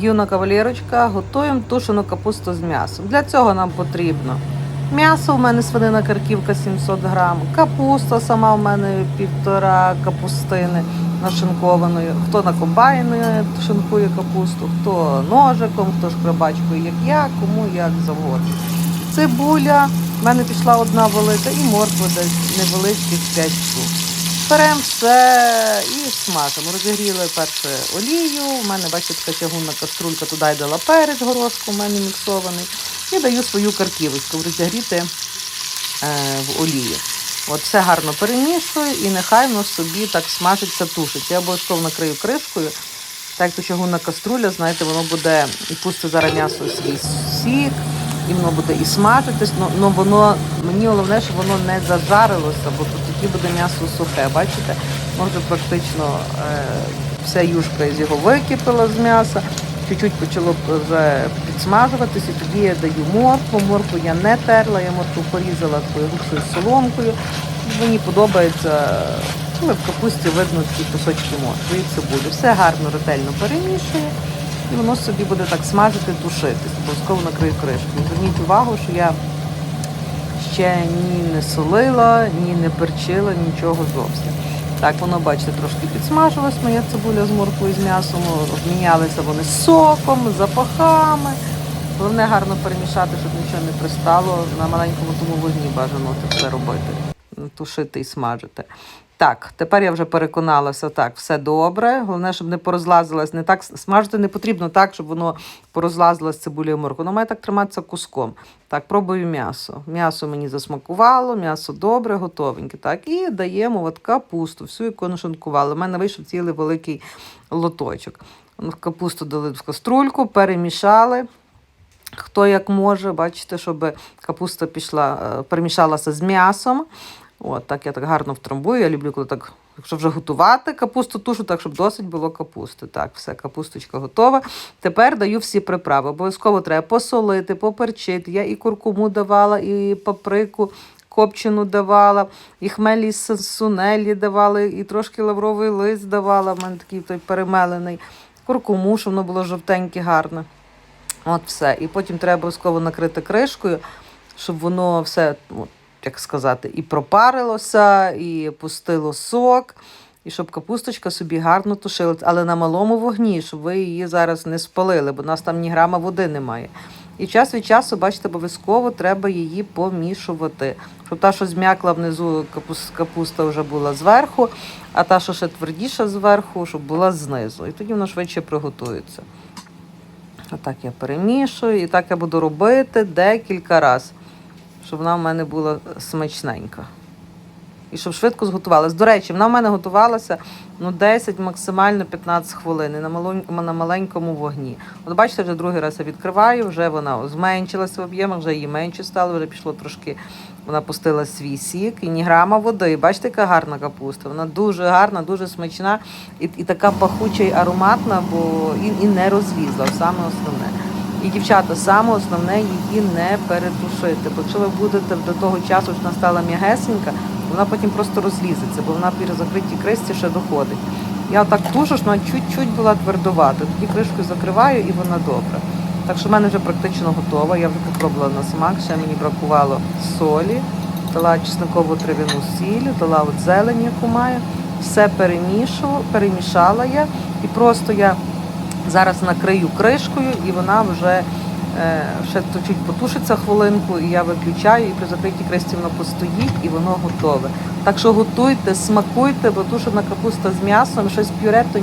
Юна кавалерочка, готуємо тушену капусту з м'ясом. Для цього нам потрібно м'ясо, у мене свинина карківка 700 грам, капуста сама у мене півтора капустини нашинкованої. Хто на комбайні шинкує капусту, хто ножиком, хто шкрабачкою, як я, кому як завгодно. Цибуля, в мене пішла одна велика, і морква десь невеличких 5 штук. Беремо все і смажимо. Розігріли перше олію. У мене, бачите, така чагунна каструлька, туди й дала перець горошку, у мене міксований. І даю свою карківочку розігріти е, в олію. От все гарно перемішую і нехай воно собі так смажиться, тушиться. Я обов'язково накрию кришкою. Так як то чагунна каструля, знаєте, воно буде і пусти зараз м'ясо свій сік, і воно буде і смажитись, але воно мені головне, щоб воно не зажарилося, бо тут тоді буде м'ясо сухе. Бачите, вже практично е, вся юшка з його википила з м'яса. Чуть-чуть почало вже підсмажуватися, тоді я даю моркву. Моркву я не терла, я моркву порізала такою грубшою соломкою. Мені подобається, коли в капусті видно ці кусочки моркви і цибулі. Все гарно, ретельно перемішую, і воно собі буде так смажити, тушитись. Обов'язково накрию кришкою. Зверніть увагу, що я ще ні не солила, ні не перчила, нічого зовсім. Так, воно, бачите, трошки підсмажилось, моя цибуля з морквою з м'ясом, обмінялися вони соком, запахами. Головне гарно перемішати, щоб нічого не пристало. На маленькому тому вогні бажано це все робити. Тушити і смажити. Так, тепер я вже переконалася, так, все добре. Головне, щоб не порозлазилось, не так смажити не потрібно так, щоб воно порозлазилось цибулею і морквою. Воно має так триматися куском. Так, пробую м'ясо. М'ясо мені засмакувало, м'ясо добре, готовеньке. Так, і даємо от капусту, всю, яку нашинкували. У мене вийшов цілий великий лоточок. Капусту дали в каструльку, перемішали. Хто як може, бачите, щоб капуста пішла, е, перемішалася з м'ясом. От, так я так гарно втрамбую. Я люблю, коли так, якщо вже готувати капусту тушу, так щоб досить було капусти. Так, все, капусточка готова. Тепер даю всі приправи. Обов'язково треба посолити, поперчити. Я і куркуму давала, і паприку копчену давала, і хмелі сунелі давали, і трошки лавровий лист давала. В мене такий той перемелений. Куркуму, щоб воно було жовтеньке, гарне. От все. І потім треба обов'язково накрити кришкою, щоб воно все, от, як сказати, і пропарилося, і пустило сок, і щоб капусточка собі гарно тушилась, але на малому вогні, щоб ви її зараз не спалили, бо у нас там ні грама води немає. І час від часу, бачите, обов'язково треба її помішувати. Щоб та, що зм'якла внизу капус- капуста вже була зверху, а та, що ще твердіша зверху, щоб була знизу. І тоді воно швидше приготується. Отак я перемішую, і так я буду робити декілька разів, щоб вона в мене була смачненька. І щоб швидко зготувалася. До речі, вона в мене готувалася ну, 10, максимально 15 хвилин на, на маленькому вогні. От бачите, вже другий раз я відкриваю, вже вона зменшилася в об'ємах, вже її менше стало, вже пішло трошки, вона пустила свій сік і ні грама води. Бачите, яка гарна капуста. Вона дуже гарна, дуже смачна і, і така пахуча і ароматна, бо і, і не розлізла, саме основне. І дівчата, саме основне її не перетушити. Бо якщо ви будете до того часу, що вона стала м'ягесенька, вона потім просто розлізеться, бо вона при закритій кришці ще доходить. Я так тушу, що вона чуть-чуть була твердувата. Тоді кришкою закриваю і вона добра. Так що в мене вже практично готова. Я вже попробувала на смак, ще мені бракувало солі, дала чесникову трав'яну сіль, дала от зелень, яку маю. Все перемішала, перемішала я і просто я Зараз накрию кришкою і вона вже е, ще чуть потушиться хвилинку, і я виключаю, і при закритій кришці воно постоїть і воно готове. Так що готуйте, смакуйте, бо тушена капуста з м'ясом, щось пюре, то